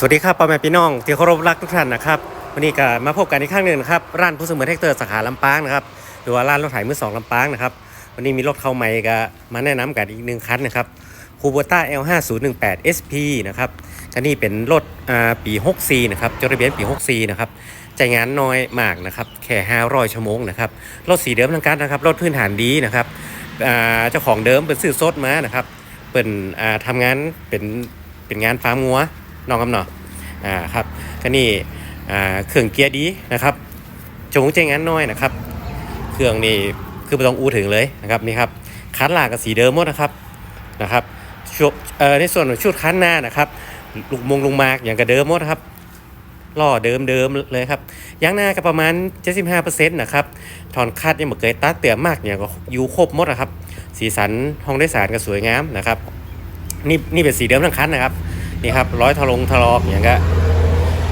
สวัสดีครับพ่อแม่พี่น้องที่เคารพรักทุกท่านนะครับวันนี้ก็มาพบกันอีกครั้งหนึ่งนะครับร้านผู้เสมอแท็กเตอร์สาขาลำปางนะครับหรือว่าร้านรถไถมือสองลำปางนะครับวันนี้มีรถเข้าใหม่ก็มาแนะนำกันอีกหนึ่งคันนะครับคูโบต้า L5018 SP นะครับคันนี้เป็นรถปี64นะครับจดทะเบียนปี64นะครับใจงานน้อยมากนะครับแค่500ชั่วโมงนะครับรถสีเดิมทั้งการนะครับรถพื้นฐานดีนะครับเจ้าของเดิมเป็นซื้อสดมานะครับเป็นอ่าทำงานเป็นเป็นงานฟาร์มงัว น้องคำเนาะอ่าครับก็นี่อ่าเครื่องเกียร์ดีนะครับจงใจงานน้อยนะครับ เครื่องนี่คือไม่ต้องอู้ถึงเลยนะครับนี่ครับคันหลากกับสีเดิมหมดนะครับนะครับชุดเอ่อในส่วนของชุดคันหน้านะครับลูกมงลงมากอย่างกับเดิมหมดครับล่อเดิมเดิมเลยครับยางหน้าก็ประมาณ 75%นะครับถอนคัดยังบ่เคยตัดเตี่ยมมากอย่างก็อยู่ครบหมดนะครับ สีสันห้องโดยสารก็สวยงามนะครับ นี่นี่เป็นสีเดิมทั้งคันนะครับ นี่ครับร้อยทะลงทะลอกอย่างก็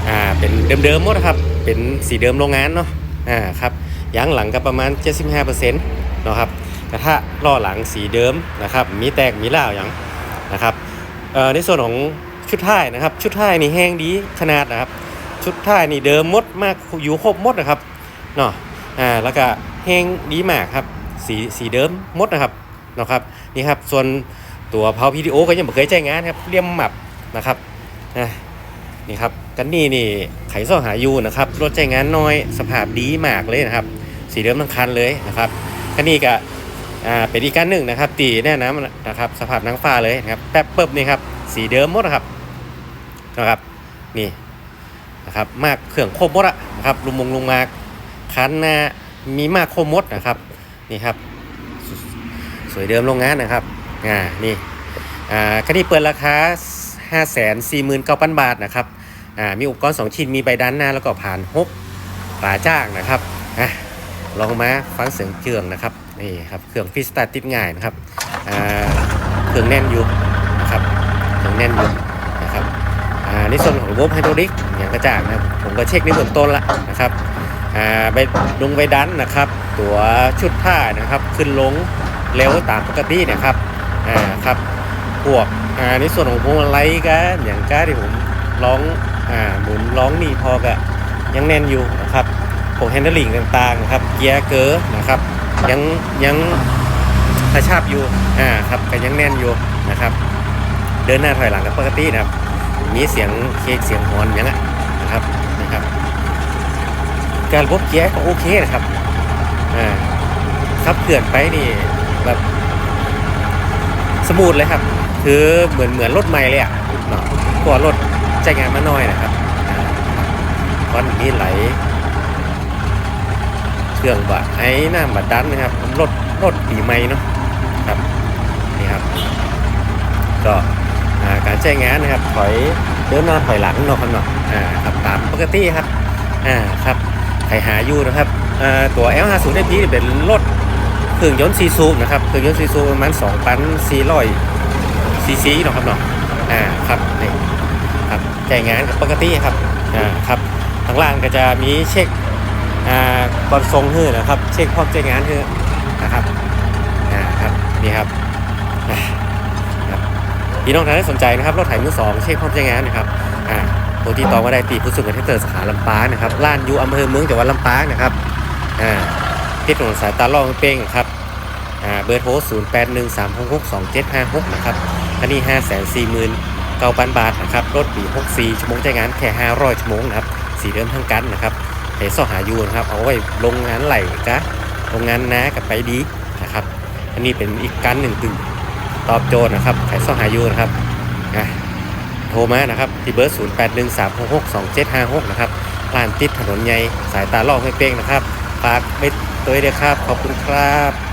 อ่าเป็นเดิมๆหมดครับเป็นสีเดิมโรงงานเนาะอ่าครับยางหลังก็ประมาณ 75%เนาะครับกระทะล้อหลังสีเดิมนะครับ มีแตกมีล่าวอย่างนะครับเอ่อในส่วนของชุดท้ายนะครับ ชุดท้ายนี่แห้งดีขนาดนะครับ ชุดท้ายนี่เดิมมดมากอยู่ครบมดนะครับเนาะอ่าแล้วก็แห้งดีมากครับสีสีเดิมมดนะครับเนาะครับนี่ครับส่วนตัวเพาพีดีโอก็ยังไม่เคยแจ้งานครับเลี่ยมหมับ นะครับนะนี่ครับกันนี่นี่ไขซ่อหายูนะครับรถใจงานน้อยสภาพดีมากเลยนะครับ สีเดิมทั้งคันเลยนะครับกันนี่ก็อ่าเป็นอีกการหนึ่งนะครับ ตีแน่น้ำนะครับ สภาพนางฟ้าเลยนะครับแป๊บเปิบนี่ครับสีเดิมหมดนะครับนะครับนี่นะครับมากเครื่องโคบมดอะนะครับลุงมงลุงมากคันหน้ามีมากโคบมดนะครับนี่ครับสสวยเดิมโรงงานนะครับอ่านี่อ่าคันนี้เปิดราคา 5 4 9 0 0 0 บาทนะครับอ่ามีอุปกรณ์2ชิ้นมีใบด้านหน้าแล้วก็ผ่านฮกฝาจ้างนะครับอะลองมาฟังเสียงเครื่องนะครับนี่ครับเครื่องฟิสตาติดง่ายนะครับอ่าเครื่องแน่นอยู่นะครับเครื่องแน่นอยู่นะครับอ่าในส่วนของระบไฮดรอลิกอย่างกระจ่างนะครับผมก็เช็คในเบื้องต้นละนะครับอ่าใบลงใบดันนะครับ ตัวชุดท่านะครับขึ้นลงเร็วตามปกตินะครับอ่าครับ พวกอ่าในส่วนของพวงมาลัยก็อย่างก้าที่ผมร้องอ่าหมุนร้องนี่พอก็ยังแน่นอยู่นะครับพวกแฮนด์ลิงต่างๆนะครับเกียร์เกอร์นะครับยังยังกระชับอยู่อ่าครับก็ยังแน่นอยู่นะครับ เดินหน้าถอยหลังกับปกตินะครับมีเสียงเคกเสียงฮอนอย่างนั้นนะครับนะครับ การระบบเกียร์ก็โอเคนะครับอ่าขับเขื่อนไปนี่แบบสมูทเลยครับ คือเหมือนเหมือนรถใหม่เลยอะเนาะกว่ารถใจงานมาน้อยนะครับตอนนี้ไหล เครื่องบะไอ้หน้าบัดดันนะครับรถรถปีใหม่เนาะครับนี่ครับ ก็การใช้งานนะครับ ถอยเดินหน้าถอยหลังเนาะครับเนาะอ่าครับตามปกติครับอ่าครับใครหาอยู่นะครับอ่าตัว L50 ได้พีเป็นรถเครื่องยนต์ซีซูนะครับเครื่องยนต์ซีซูประมาณ2,400 ซีซีเนาะครับเนาะอ่าครับนี่ครับใช้งานปกติครับอ่าครับทางล่างก็จะมีเช็คอ่าก่อนทรงเฮือนะครับ เช็คความใช้งานเฮือนะครับอ่าครับนี่ครับพี่น้องท่านที่สนใจนะครับรถไถมือสองเช็คความใช้งานนะครับอ่าโทรติดต่อมาได้ตีผู้สูงอายุเตอร์สาขาลำปางนะครับล้านยูอำเภอเมืองจังหวัดลำปางนะครับอ่าที่ถนนสายตาล่องเป้งครับอ่าเบอร์โทร 0 8 1 3 6 6 2 7 5 6 นะครับ อันนี้5 4 4 0 0 0 9,000บาทนะครับ รถปี64ชั่วโมงใช้งานแค่500ชั่วโมงนะครับสีเดิมทั้งกันนะครับเฮซ่อหายูนะครับ เอาไว้โรงงานไหลกะโรงงานนากับไปดีนะครับ อันนี้เป็นอีกการหนึ่งตึงตอบโจทย์นะครับไขซ่อหายูนะครับอะโทรมานะครับที่เบอร์ 0 8 1 3 6 6 2 7 5 6 นะครับร้านติดถนนใหญ่สายตาลอกไม่เป้งนะครับฝากไปตัวเดียครับ ขอบคุณครับ